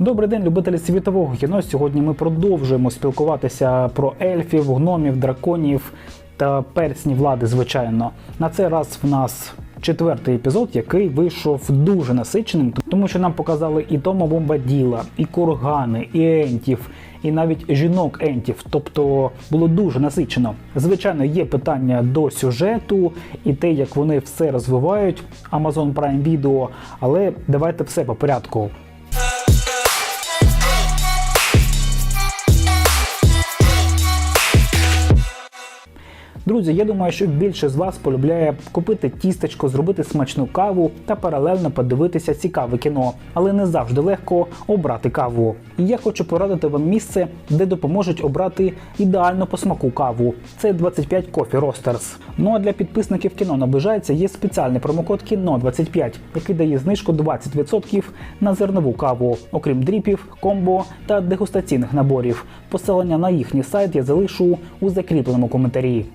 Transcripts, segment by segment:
Добрий день, любителі світового кіно. Сьогодні ми продовжуємо спілкуватися про ельфів, гномів, драконів та персні влади, звичайно. На цей раз в нас четвертий епізод, який вийшов дуже насиченим, тому що нам показали і Тома Бомбаділа, і кургани, і ентів, і навіть жінок ентів. Тобто було дуже насичено. Звичайно, є питання до сюжету і те, як вони все розвивають. Amazon Prime Video, але давайте все по порядку. Друзі, я думаю, що більше з вас полюбляє купити тістечко, зробити смачну каву та паралельно подивитися цікаве кіно, але не завжди легко обрати каву. І я хочу порадити вам місце, де допоможуть обрати ідеально по смаку каву. Це 25 Coffee Roasters. Ну а для підписників кіно наближається є спеціальний промокод кіно 25 який дає знижку 20% на зернову каву, окрім дріпів, комбо та дегустаційних наборів. Посилання на їхній сайт я залишу у закріпленому коментарі.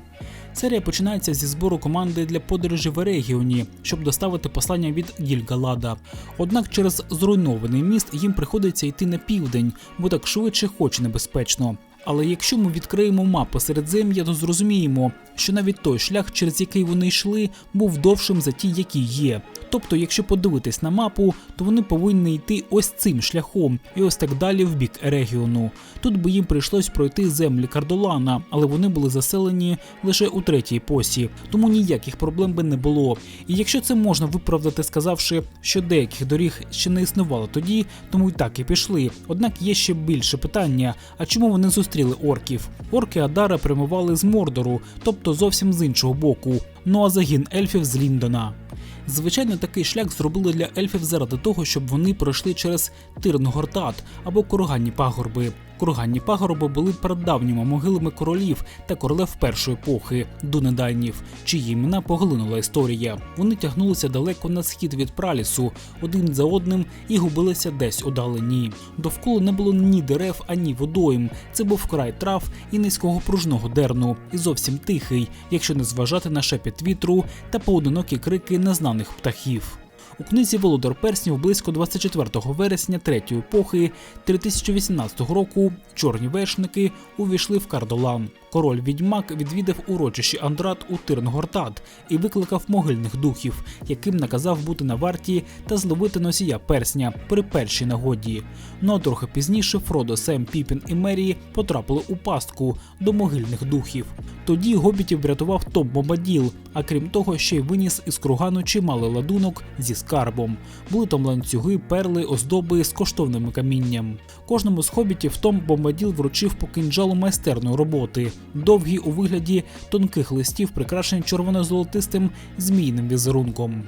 Серія починається зі збору команди для подорожі в регіоні, щоб доставити послання від Гільгалада. Однак через зруйнований міст їм приходиться йти на південь, бо так швидше, хоч небезпечно. Але якщо ми відкриємо мапу Середзем'я, то зрозуміємо, що навіть той шлях, через який вони йшли, був довшим за ті, які є. Тобто, якщо подивитись на мапу, то вони повинні йти ось цим шляхом, і ось так далі в бік регіону. Тут би їм прийшлось пройти землі Кардолана, але вони були заселені лише у третій посі, тому ніяких проблем би не було. І якщо це можна виправдати, сказавши, що деяких доріг ще не існувало тоді, тому й так і пішли. Однак є ще більше питання: а чому вони зустріли орків? Орки Адара прямували з Мордору, тобто зовсім з іншого боку. Ну а загін ельфів з Ліндона. Звичайно, такий шлях зробили для ельфів заради того, щоб вони пройшли через Тирнгортат або Курганні пагорби. Курганні пагорби були прадавніми могилами королів та королев першої епохи Дунедайнів, чиї імена поглинула історія. Вони тягнулися далеко на схід від пралісу, один за одним і губилися десь удалені. Довкола не було ні дерев, ані водойм. Це був край трав і низького пружного дерну, і зовсім тихий, якщо не зважати на шепіт вітру та поодинокі крики незнаних птахів. У книзі Володар Перснів близько 24 вересня третьої епохи 3018 року чорні вершники увійшли в Кардолан. Король відьмак відвідав урочище Андрат у Тирнгортат і викликав могильних духів, яким наказав бути на варті та зловити носія персня при першій нагоді. Ну а трохи пізніше Фродо, Сем, Піпін і Мерії потрапили у пастку до могильних духів. Тоді гобітів врятував Том Бомбаділ, а крім того, ще й виніс із кругану чималий ладунок зі скарбом. Були там ланцюги, перли, оздоби з коштовним камінням. Кожному з хобітів Том Бомбаділ вручив по кинджалу майстерної роботи, довгі у вигляді тонких листів, прикрашені червоно-золотистим змійним візерунком.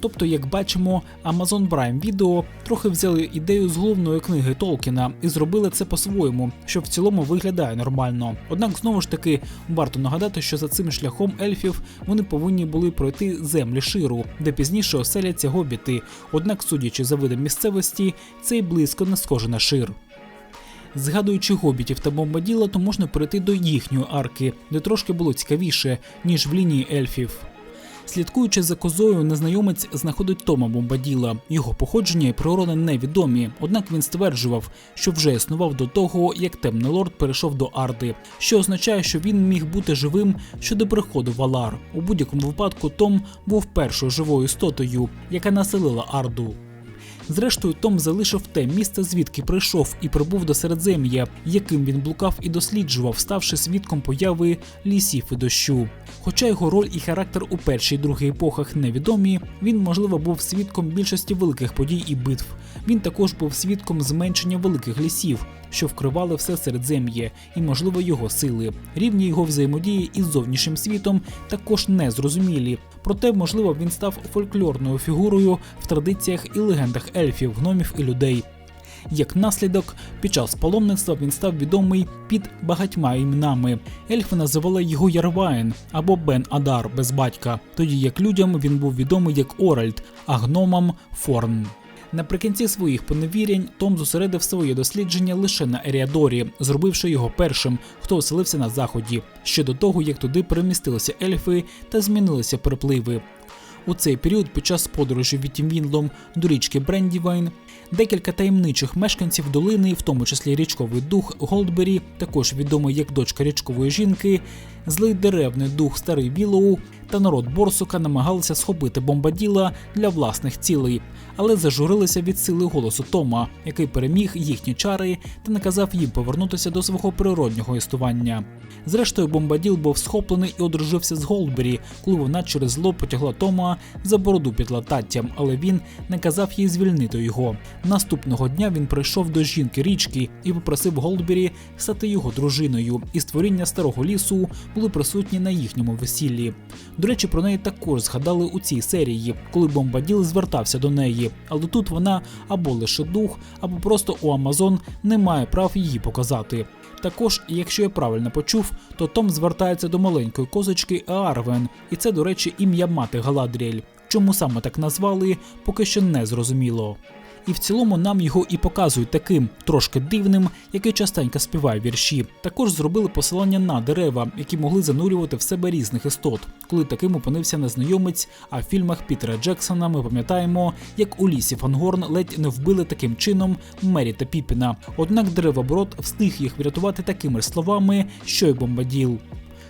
Тобто, як бачимо, Amazon Prime Video трохи взяли ідею з головної книги Толкіна і зробили це по-своєму, що в цілому виглядає нормально. Однак знову ж таки варто нагадати, що за цим шляхом ельфів вони повинні були пройти землі ширу, де пізніше оселяться гобіти. Однак, судячи за видом місцевості, це й близько не схоже на шир. Згадуючи гобітів та бомбаділа, то можна перейти до їхньої арки, де трошки було цікавіше, ніж в лінії ельфів. Слідкуючи за козою, незнайомець знаходить Тома Бомбаділа. Його походження і природа невідомі, однак він стверджував, що вже існував до того, як темний лорд перейшов до Арди, що означає, що він міг бути живим щодо приходу Валар. У будь-якому випадку Том був першою живою істотою, яка населила Арду. Зрештою, Том залишив те місце, звідки прийшов, і прибув до Середзем'я, яким він блукав і досліджував, ставши свідком появи лісів і дощу. Хоча його роль і характер у першій і другій епохах невідомі, він, можливо, був свідком більшості великих подій і битв. Він також був свідком зменшення великих лісів, що вкривали все Середзем'я, і, можливо, його сили. Рівні його взаємодії із зовнішнім світом також не зрозумілі. Проте, можливо, він став фольклорною фігурою в традиціях і легендах ельфів, гномів і людей. Як наслідок, під час паломництва він став відомий під багатьма іменами. Ельфи називали його Ярвайн або Бен Адар без батька, тоді як людям він був відомий як Оральд, а гномам Форн. Наприкінці своїх поневірянь Том зосередив своє дослідження лише на Еріадорі, зробивши його першим, хто оселився на заході, ще до того як туди перемістилися ельфи та змінилися перепливи. У цей період, під час подорожі від Тімвінлом до річки Брендівайн, Декілька таємничих мешканців долини, в тому числі річковий дух Голдбері, також відомий як дочка річкової жінки, злий деревний дух старий Вілоу та народ Борсука намагалися схопити бомбаділа для власних цілей, але зажурилися від сили голосу Тома, який переміг їхні чари та наказав їм повернутися до свого природнього існування. Зрештою, бомбаділ був схоплений і одружився з Голдбері, коли вона через зло потягла Тома за бороду під лататтям, але він наказав їй звільнити його. Наступного дня він прийшов до жінки річки і попросив Голдбері стати його дружиною, і створіння старого лісу були присутні на їхньому весіллі. До речі, про неї також згадали у цій серії, коли бомбаділ звертався до неї, але тут вона або лише дух, або просто у Амазон немає прав її показати. Також, якщо я правильно почув, то Том звертається до маленької козочки Арвен, і це, до речі, ім'я мати Галадріель. Чому саме так назвали, поки що не зрозуміло. І в цілому нам його і показують таким трошки дивним, який частенько співає вірші. Також зробили посилання на дерева, які могли занурювати в себе різних істот. Коли таким опинився незнайомець, а в фільмах Пітера Джексона ми пам'ятаємо, як у лісі Фангорн ледь не вбили таким чином Мері та Піпіна. Однак деревоборот встиг їх врятувати такими ж словами, що й бомбаділ.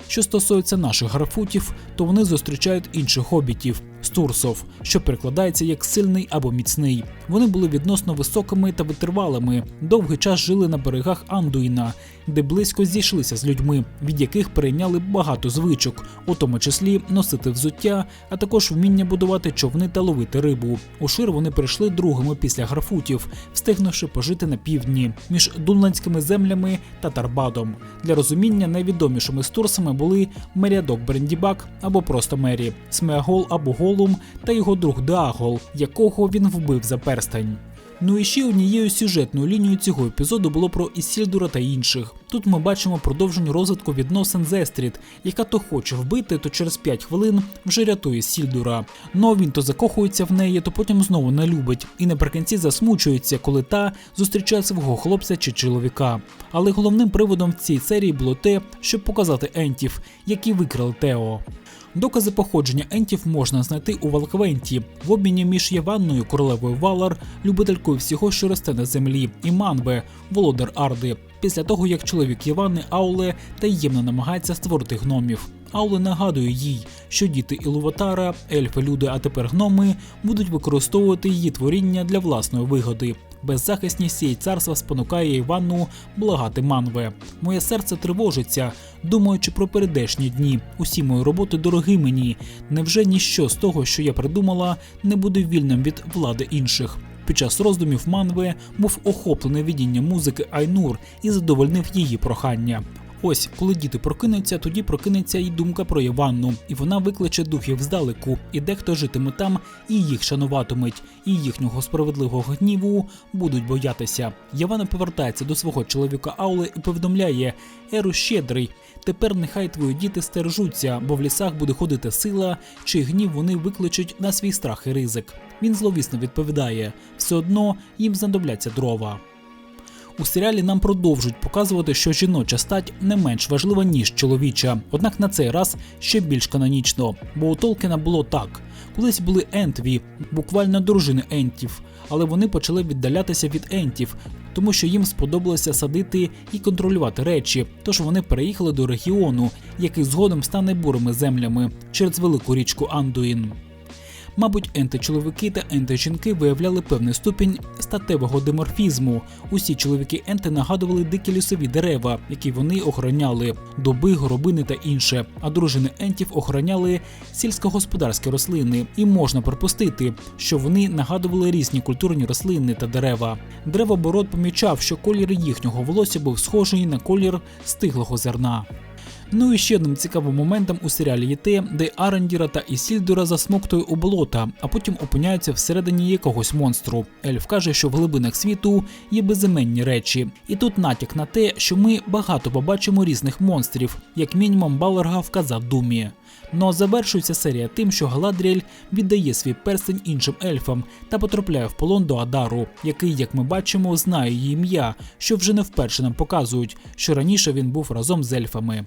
Що стосується наших графутів, то вони зустрічають інших хобітів стурсов, що перекладається як сильний або міцний. Вони були відносно високими та витривалими, довгий час жили на берегах Андуїна, де близько зійшлися з людьми, від яких перейняли багато звичок, у тому числі носити взуття, а також вміння будувати човни та ловити рибу. У шир вони прийшли другими після графутів, встигнувши пожити на півдні між дунландськими землями та Тарбадом. Для розуміння найвідомішими стурсами були Мерядок Брендібак або просто Мері, Смеагол або Голум та його друг Даагол, якого він вбив за перстень. Ну і ще однією сюжетною лінією цього епізоду було про Ісільдура та інших. Тут ми бачимо продовження розвитку відносин з Естрід, яка то хоче вбити, то через 5 хвилин вже рятує Сільдура. Ну а він то закохується в неї, то потім знову не любить, і наприкінці засмучується, коли та зустрічає свого хлопця чи чоловіка. Але головним приводом в цій серії було те, щоб показати ентів, які викрали Тео. Докази походження ентів можна знайти у Валквенті в обміні між Єванною, королевою Валар, любителькою всього, що росте на землі, і Манве, володар Арди. Після того, як чоловік Євани Ауле таємно намагається створити гномів. Ауле нагадує їй, що діти Ілуватара, ельфи, люди, а тепер гноми будуть використовувати її творіння для власної вигоди. Беззахисність її царства спонукає Іванну благати манве. Моє серце тривожиться, думаючи про передешні дні. Усі мої роботи дорогі мені. Невже ніщо з того, що я придумала, не буде вільним від влади інших? Під час роздумів Манве був охоплений видінням музики Айнур і задовольнив її прохання. Ось, коли діти прокинуться, тоді прокинеться й думка про Іванну, і вона викличе духів здалеку, і дехто житиме там, і їх шануватимуть, і їхнього справедливого гніву будуть боятися. Івана повертається до свого чоловіка Аули і повідомляє: Еру щедрий. Тепер нехай твої діти стережуться, бо в лісах буде ходити сила, чий гнів вони викличуть на свій страх і ризик. Він зловісно відповідає: все одно їм знадобляться дрова. У серіалі нам продовжують показувати, що жіноча стать не менш важлива, ніж чоловіча. Однак на цей раз ще більш канонічно, бо у Толкіна було так: колись були ентві, буквально дружини ентів, але вони почали віддалятися від ентів, тому що їм сподобалося садити і контролювати речі. Тож вони переїхали до регіону, який згодом стане бурими землями через велику річку Андуїн. Мабуть, енти-чоловіки та енти-жінки виявляли певний ступінь статевого диморфізму. Усі чоловіки енти нагадували дикі лісові дерева, які вони охороняли, доби, горобини та інше. А дружини ентів охороняли сільськогосподарські рослини, і можна припустити, що вони нагадували різні культурні рослини та дерева. Древоборот помічав, що колір їхнього волосся був схожий на колір стиглого зерна. Ну і ще одним цікавим моментом у серіалі є те, де Арендіра та Ісільдура засмоктує у болота, а потім опиняються всередині якогось монстру. Ельф каже, що в глибинах світу є безіменні речі. І тут натяк на те, що ми багато побачимо різних монстрів, як мінімум Балерга вказав Думі. Ну а завершується серія тим, що Галадріель віддає свій перстень іншим ельфам та потрапляє в полон до Адару, який, як ми бачимо, знає її ім'я, що вже не вперше нам показують, що раніше він був разом з ельфами.